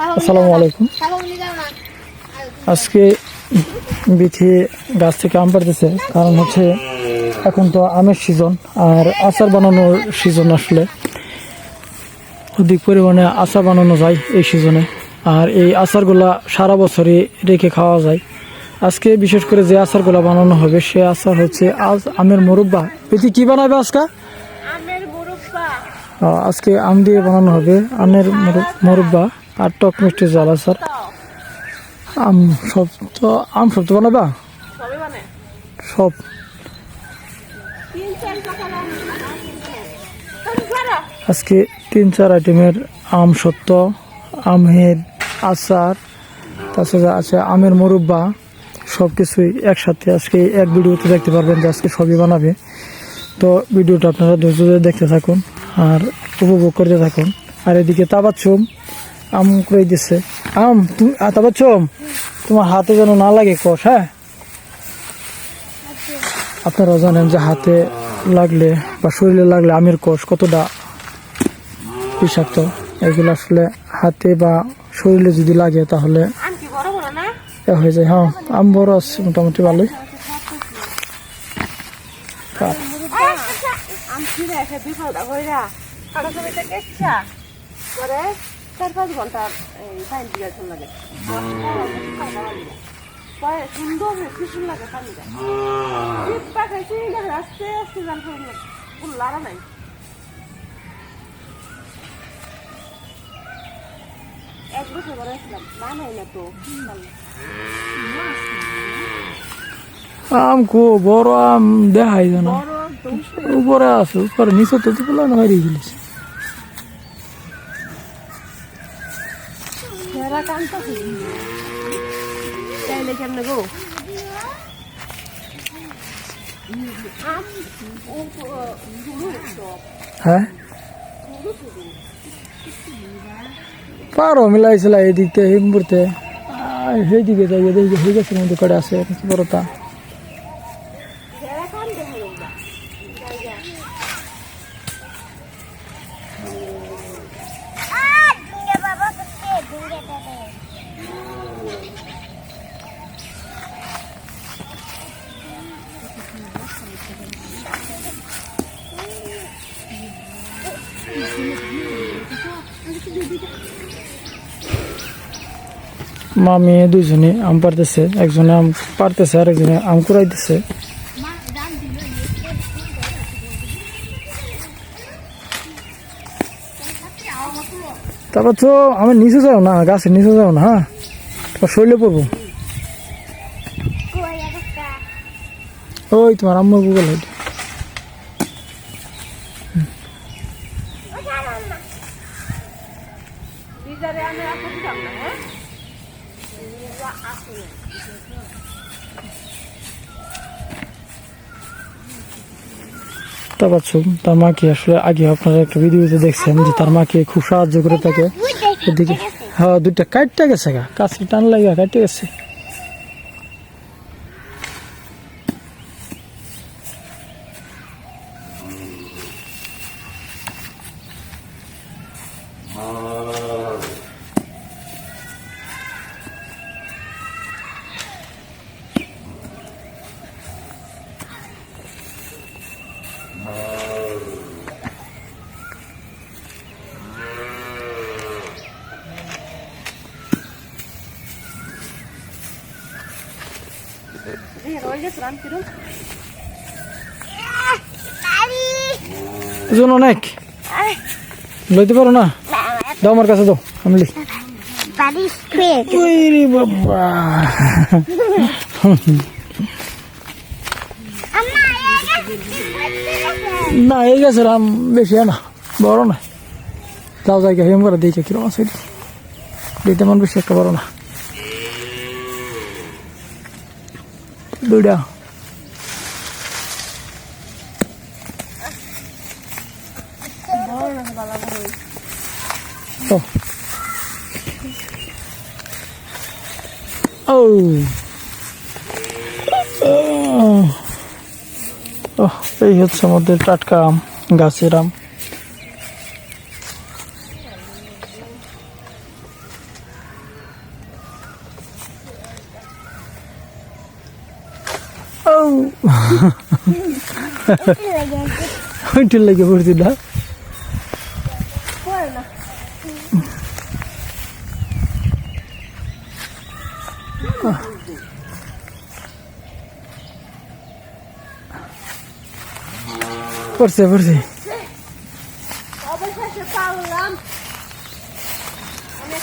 আসসালামু আলাইকুম। আজকে বিথি গাছ থেকে আম পাড়তেছে কারণ হচ্ছে এখন তো আমের সিজন আর আচার বানানোর সিজন আসলে। অধিক পরিমাণে আচার বানানো যায় এই সিজনে আর এই আচারগুলা সারা বছরই রেখে খাওয়া যায়। আজকে বিশেষ করে যে আচারগুলা বানানো হবে সে আচার হচ্ছে আজ আমের মুরব্বা। বিথি কি বানাবে আজকে? আজকে আম দিয়ে বানানো হবে আমের মুর- মুরব্বা। আর টক মিষ্টি জল আচার আম সব তো আম সব তো বানাবা? সব। আজকে তিন চার আইটেমের আম সত্য আমের আচার তাছাড়া আছে আমের মুরব্বা সব কিছুই একসাথে আজকে এক ভিডিওতে দেখতে পারবেন যে আজকে সবই বানাবে। তো ভিডিওটা আপনারা ধৈর্য ধরে দেখতে থাকুন আর উপভোগ করতে থাকুন। আর এদিকে তাবাচ্ছুম আম করে দিচ্ছে আম তুমি আ, তাবাচ্ছুম তোমার হাতে যেন না লাগে কষ হ্যাঁ? আপনারা জানেন যে হাতে লাগলে বা শরীরে লাগলে আমের কোষ কতটা বিষাক্ত। এগুলো আসলে হাতে বা শরীরে যদি লাগে তাহলে হয়ে যায় হ্যাঁ। আম বড় আছে মোটামুটি ভালোই। আম চার পাঁচ ঘণ্টা এই লাগে। পরে সুন্দর ভীষণ লাগে পানিটা শীত পাকাইছি দেখে আস্তে আস্তে জাল করে কোনো লাড়া নাই। এক বছর বানাইছিলাম বানাই না তো আম কো বড় আম দেখাই তো উপরে আছে উপরে নিচে তো তুলে না হয়ে গেলিস সেরা কান্ত চাইলে কেমনে গো হ্যাঁ? পারো, মিলাইছিল এদিক হিমপুরতে সেইদিকে যাই দেখি হয়ে মধ্যে আছে নাকি বড়টা সেরা কান্ত হলো মা মেয়ে দুজনে আম পারতেছে একজনে আম পারতেছে আর একজনে আম কুড়াইতেছে। তারপর তো আমি নিচে যাও না গাছের নিচে যাও না হ্যাঁ? তোমার শরীরে পড়ব। ওই তোমার আম্মুর গুগল বিজারে আমি রাখতে দিতাম না হ্যাঁ আসলে তারপর তার মাকে আসলে আগে আপনারা একটা ভিডিওতে দেখছেন যে তার মাকে খুব সাহায্য করে থাকে? এদিকে হ্যাঁ দুইটা কাটতে গেছে গা, কাছে টান লাগে কাটতে গেছে। ওজন অনেক। লইতে পারো না? দাও আমার কাছে, দাও। আমি বাবা। না, এই গেছে রাম বেশি না, বড় না যাও জায়গা হেম করে দেখে কিরম আছে। দিতে মন বেশি একটা বড় না। দুইটা ও এই হচ্ছে আমাদের টাটকা আম গাছের আম। ওইটির লেগে পড়ছি না। পড়ছে পড়ছে।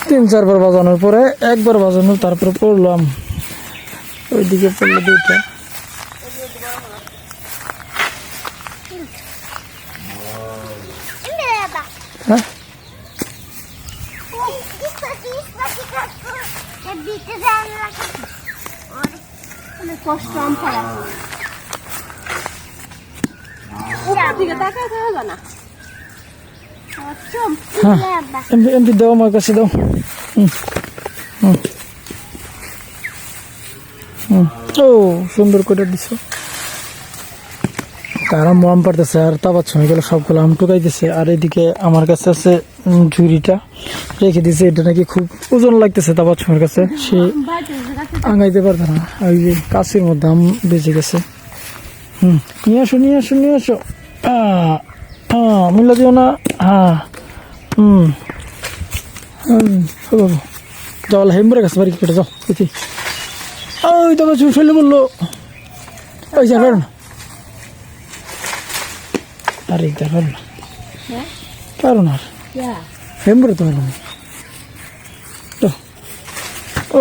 তিন চারবার বাজানোর পরে একবার বাজানো তারপরে পড়লাম। ওইদিকে পড়ল দুইটা হ্যাঁ অনেক কষ্ট আম পাড়া দিকে তাকায় থাকা যায় না। হ্যাঁ এমপি দাও আমার কাছে দাও। ও সুন্দর করে দিছো। কারণ আম পারতেছে আর তাবার সময় গেলে সবগুলো আম টুকাইতেছে। আর এদিকে আমার কাছে আছে ঝুড়িটা। রেখে দিছে এটা নাকি খুব ওজন লাগতেছে তাবার সময়ের কাছে। সে আঙাইতে পারতো না। ওই যে কাছের মধ্যে আম বেঁচে গেছে। হুম নিয়ে আসো নিয়ে আসো নিয়ে আসো। আহ, মিলা দিও না। হ্যাঁ হুম। হুম যাও হেমরে গেছে বাড়ি কেটে যাও। ওই তো চুল ফেলে বলল। ওই যা না আরে এটা পারো না। হ্যাঁ? পারো না হেমরে তো পারো না। তো ও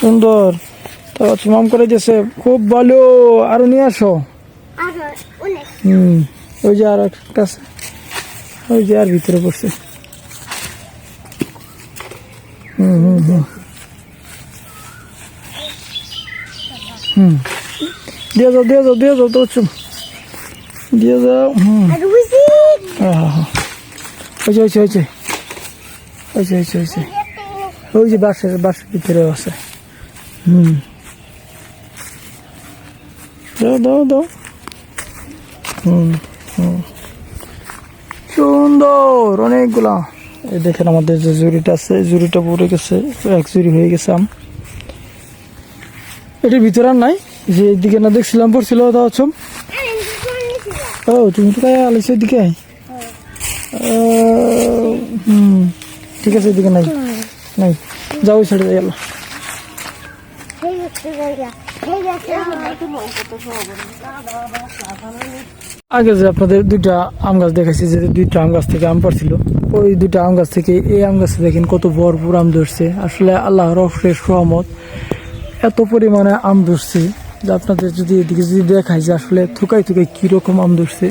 সুন্দর। তো মাম করে দিয়েছে। খুব ভালো। আরও নিয়ে আসো। হুম ওই যে আর একটা আছে। ওই যে আর ভিতরে পড়ছে। হুম হুম হুম। হুম। দিয়ে যাও দিয়ে যাও দিয়ে যাও তো চুম দিয়ে যাও। হুম। হয়েছে হয়েছে হয়েছে হয়েছে হয়েছে হয়েছে ওই যে। বাসের বাসের ভিতরে আছে। হুম। দাও দাও দাও হুম হুম। সুন্দর অনেকগুলা। এই দেখেন আমাদের যে জুড়িটা আছে জুড়িটা পড়ে গেছে এক জুড়ি হয়ে গেছে আম। এটার ভিতরে আর নাই। যে এদিকে না দেখছিলাম পড়ছিল চম। ও তুমি তো তাই আলিস এদিকে ও, হুম ঠিক আছে এদিকে নাই নাই যাও ছেড়ে যাই আল্লাহ আগে যে আপনাদের দুইটা আম গাছ দেখাইছি যে দুইটা আম গাছ থেকে আম পারছিল ওই দুইটা আম গাছ থেকে এই আম গাছে দেখেন কত ভরপুর আম ধরছে। আসলে আল্লাহ রফরের সহমত এত পরিমাণে আম ধরছে। যে আপনাদের যদি এদিকে যদি দেখায় যে আসলে থুকাই থুকাই কীরকম আম ধরছে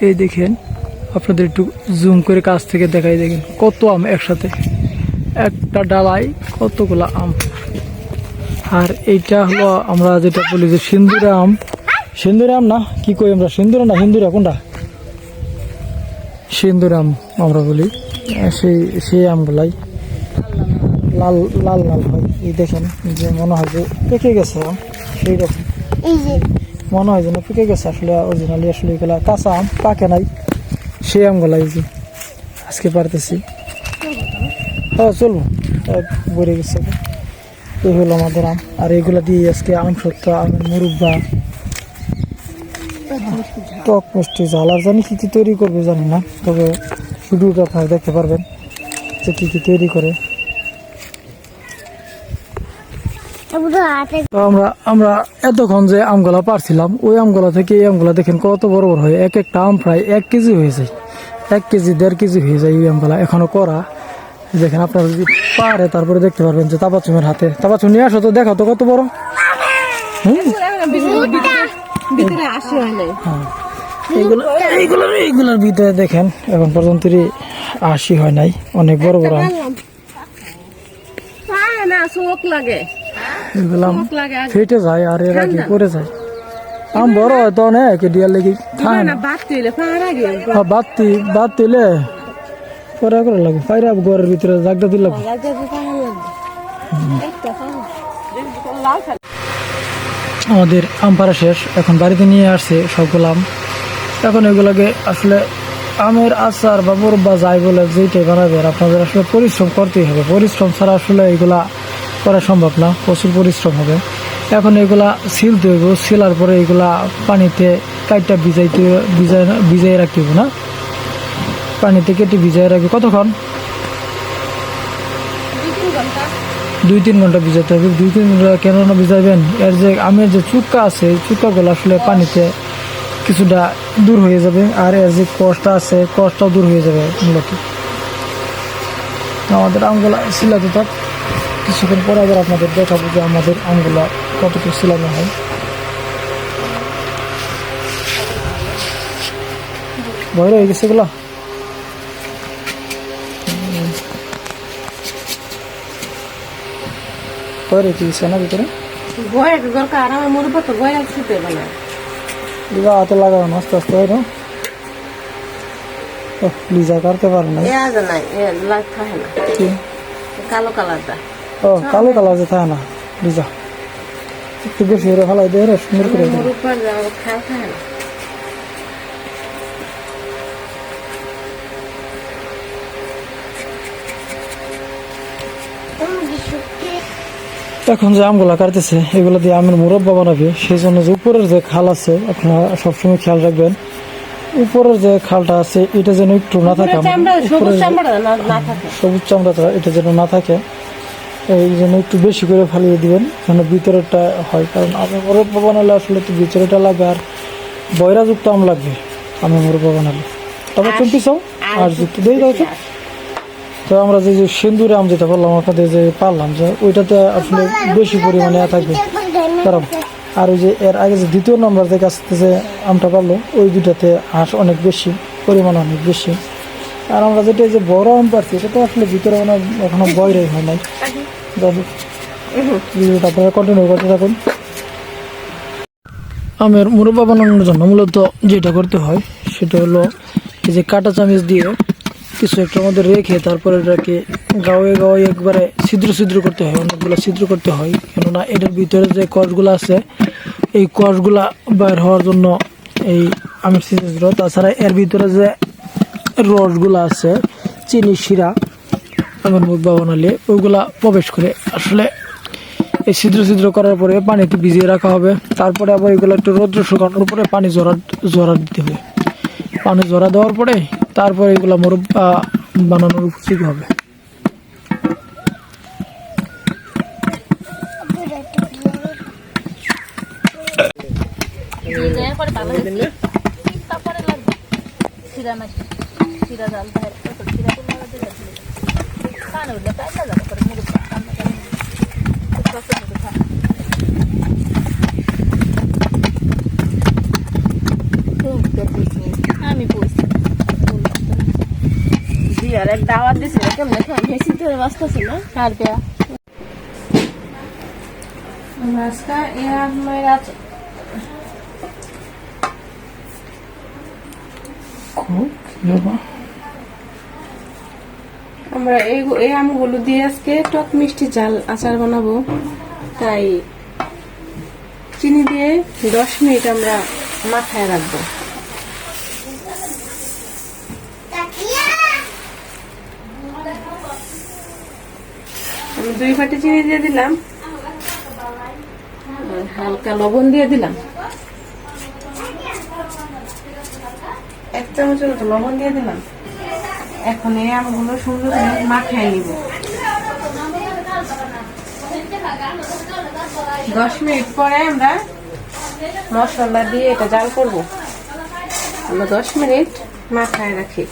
এই দেখেন আপনাদের একটু জুম করে কাছ থেকে দেখাই দেখেন কত আম একসাথে। একটা ডালায় কতগুলা আম? আর এইটা হলো আমরা যেটা বলি যে সিন্দুরা আম। সিন্দুরা আম না? কি কই আমরা? সিন্দুরা না? হিন্দুরা কোনটা? সিন্দুর আম আমরা বলি। আহ, সেই সেই আমগুলাই লাল লাল লাল হয়। এই দেখেন যে মনে হয় যে পেকে গেছে আম। সেই রকম মনে হয় যেন পেকে গেছে আসলে অরিজিনালি আসলে এগুলা কাঁচা আম, পাকে নাই। সেই আমগুলা এই যে আজকে পারতেছি। হ্যাঁ চলবো। ভরে গেছে। এই হলো আমাদের আম। আর এগুলা দিয়ে আজকে আম সত্য আমের মুরব্বা। টক মিষ্টি ঝাল। আর জানি কি কি তৈরি করবে জানি না, তবে ভিডিওটা আপনারা দেখতে পারবেন যে কি কি তৈরি করে। তো আমরা আমরা এতক্ষণ যে আমগুলা পারছিলাম ওই আমগুলা থেকে এই আমগুলা দেখেন কত বড় বড় হয়। এক একটা আম প্রায় এক কেজি হয়ে যায়। এক কেজি দেড় কেজি হয়ে যায় ওই আমগুলা এখনও করা। দেখেন আপনারা যদি পারে তারপরে দেখতে পারবেন যে তাবাচুমের হাতে। তাবাচুম নিয়ে আসো তো দেখো তো কত বড়। আসে হয়। এইগুলোর এইগুলোর ভিতরে দেখেন এখন পর্যন্ত আশি হয় নাই। অনেক বড় বড় লাগে। এগুলো আম চোখ লাগে আগে ফেটে যায় আর এরা কি করে যায়? আম বড় হয় তো অনেক ডিয়ার লেগে খায় না বাতি বাদ দিলে পরে করে লাগে পাইরা ঘরের ভিতরে জাগদা দিলে আমাদের আম পাড়া শেষ। এখন বাড়িতে নিয়ে আসছে সবগুলো আম। এখন এগুলোকে আসলে আমের আচার বা মুরব্বা যাই বলে যেইটাই বানাবে আর আপনাদের আসলে পরিশ্রম করতেই হবে। পরিশ্রম ছাড়া আসলে এগুলা করা সম্ভব না প্রচুর পরিশ্রম হবে। এখন এগুলা সিল দেব সিলার পরে এগুলা পানিতে কাইটটা ভিজাইতে ভিজাই ভিজাই রাখতে হবে না। পানিতে কেটে ভিজাই রাখবে। কতক্ষণ? দুই তিন ঘণ্টা। দুই তিন ঘণ্টা ভিজাতে হবে। দুই তিন ঘণ্টা কেন না ভিজাবেন এর যে আমের যে চুক্কা আছে এই চুক্কাগুলো আসলে পানিতে কিছুটা দূর হয়ে যাবে আর এর যে কষ্টটা আছে কষ্টটাও দূর হয়ে যাবে মূলত। আমাদের আমগুলা সিলাতে থাক। কিছুক্ষণ পরে আবার আপনাদের দেখাবো যে আমাদের আমগুলা কতটুকু সিলানো হয়। ভয় হয়ে গেছে এগুলা? ভয় রেখে গেছে না ভিতরে? হাতে লাগানো আস্তে আস্তে হয় না? লিজা পারে না? কালো কালারটা। ও কালো কালার যে থাকে না লিজা একটু বেশি করে ফেলাই দিয়ে সুন্দর করে এখন যে আমগুলা কাটতেছে এগুলো দিয়ে আমের মুরব্বা বানাবে সেই জন্য যে উপরের যে খাল আছে আপনারা সবসময় খেয়াল রাখবেন উপরের যে খালটা আছে এটা যেন একটু না থাকে সবুজ চামড়া এটা যেন না থাকে। এই জন্য একটু বেশি করে ফালিয়ে দিবেন যেন ভিতরেরটা হয়। কারণ আমি মুরব্বা বানালে আসলে তো ভিতরেটা লাগে আর বয়রাযুক্ত আম লাগবে আমি মুরব্বা বানালে তবে চম্পি চাও আর যুক্ত দিয়ে দাও তো আমরা যে যে সিন্দুরে আম যেটা বললাম আপনাদের যে পারলাম যে ওইটাতে আসলে বেশি পরিমাণে থাকবে। কারণ আর ওই যে এর আগে যে দ্বিতীয় নম্বর যে কাছ থেকে যে আমটা পারল ওই দুটাতে হাঁস অনেক বেশি পরিমাণ অনেক বেশি। আর আমরা যেটা যে বড় আম পাচ্ছি এটা তো আসলে ভিতরে মানে এখনও বয়রাই হয় নাই। আপনারা কন্টিনিউ করতে থাকুন। আমের মুরব্বা বানানোর জন্য মূলত যেটা করতে হয়, সেটা হলো এই যে কাঁটা চামিচ দিয়ে কিছু একটা মধ্যে রেখে তারপরে এটাকে গাওয়ে গাওয়ে একবারে ছিদ্র ছিদ্র করতে হয়, অনেকগুলো ছিদ্র করতে হয়। কেননা এটার ভিতরে যে কষগুলো আছে, এই কষগুলা বাইর হওয়ার জন্য এই আমের ছিদ্র, তাছাড়া এর ভিতরে যে রসগুলো আছে, চিনি, শিরা আমের মুরব্বা বানালে ওইগুলা প্রবেশ করে। আসলে এই ছিদ্র ছিদ্র করার পরে পানিতে ভিজিয়ে রাখা হবে। তারপরে আবার এগুলো একটু রৌদ্র শুকানোর পরে পানি জরা জরা দিতে হবে। পানি জরা দেওয়ার পরে তারপরে এগুলো মুরব্বা বানানোর উপযোগী হবে। তারপরে লাগবে। শিরা তো লাগা দিলে কানে উঠলে তাই না যাবে পরে মুরুখ কান্না করে কষ্ট করে খা আমি জি আর এক দাওয়াত দিছিল কেমন খান হেসি ধরে বাঁচতেছে না আর কে এ আমার আছে খুব? আমরা এই এই আমগুলো দিয়ে আজকে টক মিষ্টি জাল আচার বানাবো। তাই চিনি দিয়ে দশ মিনিট আমরা মাথায় রাখব। আমি দুই বাটি চিনি দিয়ে দিলাম। হালকা লবণ দিয়ে দিলাম। এক চামচের মতো লবণ দিয়ে দিলাম। এখন এই আমগুলো সুন্দর করে মাখায় নিব। দশ মিনিট পরে আমরা মশলা দিয়ে এটা জাল করব। আমরা দশ মিনিট মাখায় রাখি।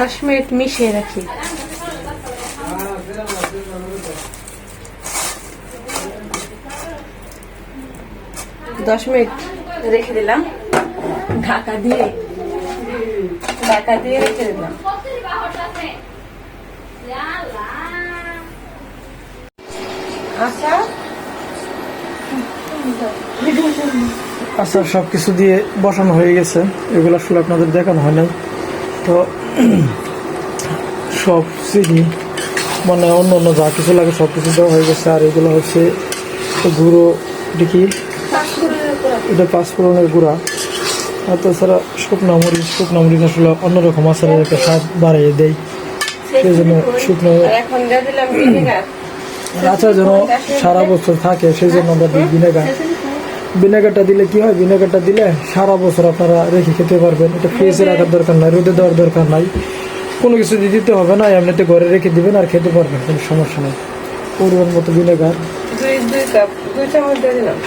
দশ মিনিট মিশিয়ে রাখি। দশ মিনিট রেখে দিলাম। ঢাকা দিয়ে ঢাকা দিয়ে রেখে দিলাম। আচ্ছা। আচ্ছা সব কিছু দিয়ে বসানো হয়ে গেছে। এগুলো আসলে আপনাদের দেখানো হয় নাই। তো, সব চিনি মানে অন্য অন্য যা কিছু লাগে সব কিছু দেওয়া হয়ে গেছে। আর এগুলো হচ্ছে গুঁড়ো দেখি এটা পাঁচফোড়নের গুঁড়া। আর তাছাড়া শুকনো মরিচ শুকনো মরিচ আসলে অন্যরকম আচারের একটা স্বাদ বাড়িয়ে দেয়। সেই জন্য শুকনো আচার যেন সারা বছর থাকে সেই জন্য আমরা দিই ভিনেগার। ভিনেগারটা দিলে কি হয়? ভিনেগারটা দিলে সারা বছর আপনারা রেখে খেতে পারবেন। এটা ফ্রিজে রাখার দরকার নাই রোদে দেওয়ার দরকার নাই। কোনো কিছু দিয়ে দিতে হবে না এমনিতে ঘরে রেখে দিবেন আর খেতে পারবেন কোনো সমস্যা নেই। পরিমাণ মতো ভিনেগার। দুই দুই কাপ দুই চামচ দিয়ে দিলাম।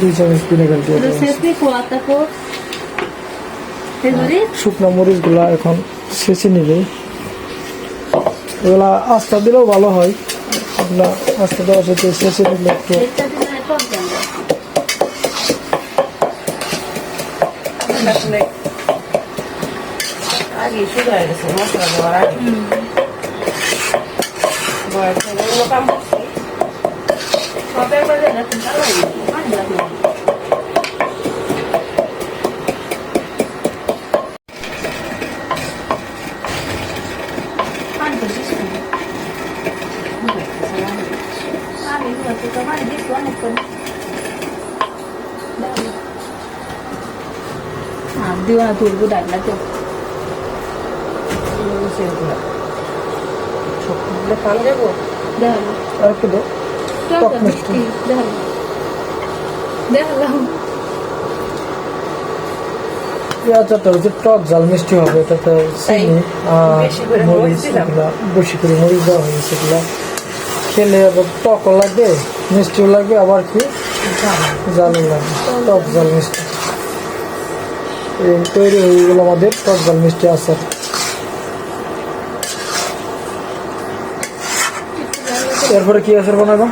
দুই চামচ ভিনেগার দিয়ে? শুকনো মরিচগুলা এখন ছেঁচে নিবে। এগুলা আস্তা দিলেও ভালো হয়। আপনার আস্তা দেওয়ার সাথে ছেঁচে নিলে একটু আগে গেছে মশলা দেওয়ার আগে। বয়স অন্য কাম করছি। Sampai pada datang kalau là được này Dia tu budak lah tu. Ini saya Çok. Ne kaldı bu? Değil. Örgü de. Çok müşkül. Değil. Dah lah. হচ্ছে টক জাল মিষ্টি হবে চিনি মরিচ বেশি করে মরিচ দেওয়া হয়েছে এগুলা। খেলে আবার টকও লাগবে মিষ্টিও লাগবে আবার কি? জালও লাগবে টক জাল মিষ্টি। তৈরি হয়ে গেল আমাদের টক জাল মিষ্টি আচার। এরপরে কি আচার বানাবো?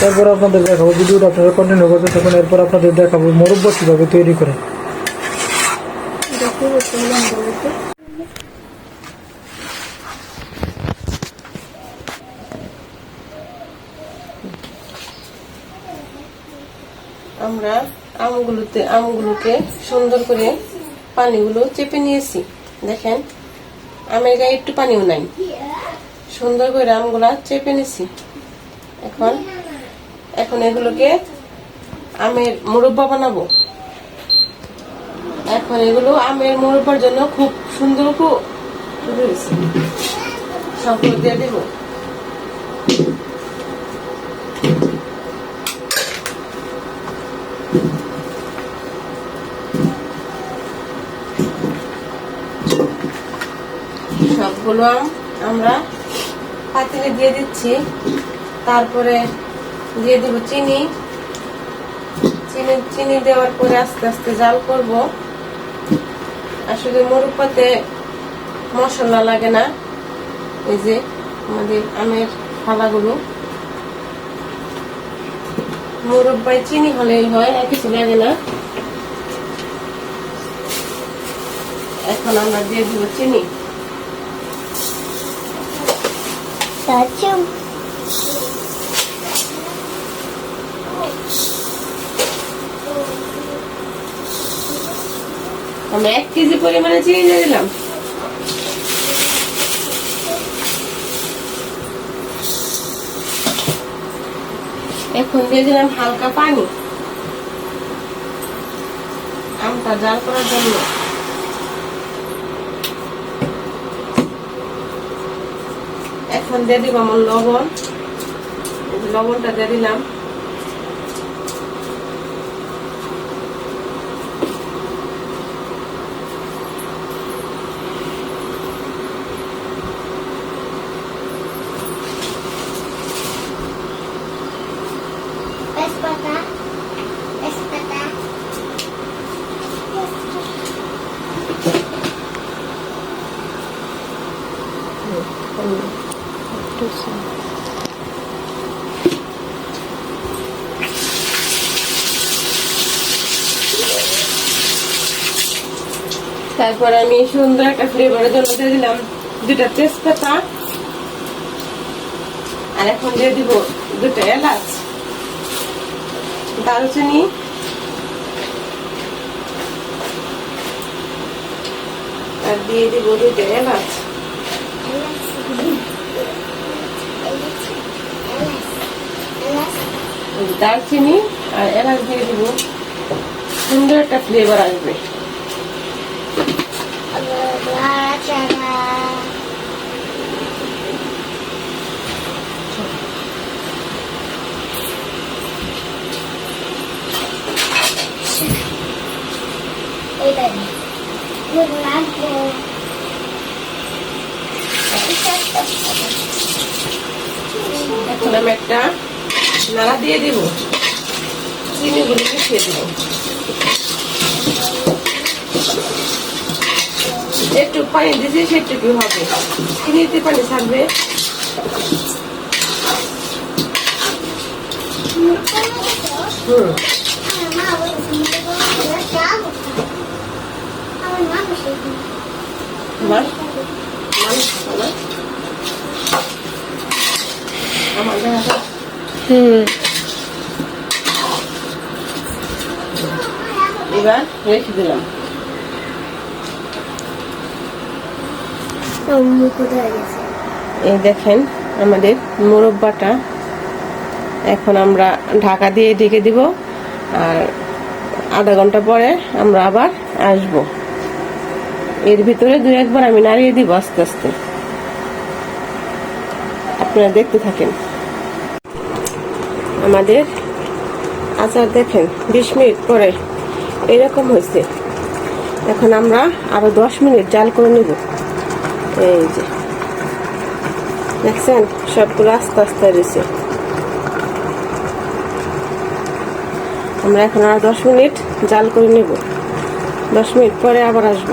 তারপর আপনাদের দেখাবো, ভিডিওটা আপনারা কন্টিনিউ করতে তখন এরপর আপনাদের দেখাবো মরব্বা কীভাবে তৈরি করে. আমরা আমগুলোতে আমগুলোকে সুন্দর করে পানিগুলো চেপে নিয়েছি। দেখেন, আমের গায়ে একটু পানিও নাই। সুন্দর করে আমগুলা চেপে নিছি। এখন এখন এগুলোকে আমের মুরব্বা বানাবো। এখন এগুলো আমের মুরব্বার জন্য খুব সুন্দর খুব সবগুলো দিয়ে দেবো। সবগুলো আম আমরা পাতিলে দিয়ে দিচ্ছি। তারপরে দিয়ে দিব চিনি। চিনি চিনি দেওয়ার পরে আস্তে আস্তে জাল করব। আসলে মুরব্বাতে মশলা লাগে না। এই যে আমাদের আমের ফালাগুলো মুরব্বাই চিনি হলেই হয়, আর কিছু লাগে না। এখন আমরা দিয়ে দিব চিনি। আমরা এক কেজি পরিমাণে চিনি দিয়ে দিলাম। এখন দিয়ে দিলাম হালকা পানি। আমটা জাল করার জন্য। এখন দিয়ে দিব আমার লবণ। লবণটা দিয়ে দিলাম। তারপর আমি সুন্দর একটা ফ্লেভারের জন্য দিয়ে দিলাম দুটা তেজপাতা। আর এখন দিয়ে দিব দুটো এলাচ, দারুচিনি। আর দিয়ে দিব দুটো এলাচ। দারচিনি আর এলাচ দিয়ে দিব। সুন্দর একটা ফ্লেভার আসবে। এগুলো এখন আমি একটা নাড়া দিয়ে দিব। চিনিগুলো মিশিয়ে দিব। একটু পানি দিয়েছি সেটুকু হবে। চিনিতে পানি ছাড়বে হুম আমার মা বলেছে যাব আমার মা বসে আমার মানুষ খাব না আমার দেখা হুম। এবার রেখে দিলাম। এই দেখেন আমাদের মোরব্বাটা। এখন আমরা ঢাকা দিয়ে ঢেকে দিব আর আধা ঘণ্টা পরে আমরা আবার আসব। এর ভিতরে দু একবার আমি নাড়িয়ে দিব আস্তে আস্তে। আপনারা দেখতে থাকেন। আমাদের আচার দেখেন, বিশ মিনিট পরে এরকম হয়েছে। এখন আমরা আরও দশ মিনিট জাল করে নেব। এই যে, দেখছেন? সবগুলো আস্তে আস্তে রয়েছে আমরা এখন আর দশ মিনিট জাল করে নেব। দশ মিনিট পরে আবার আসব।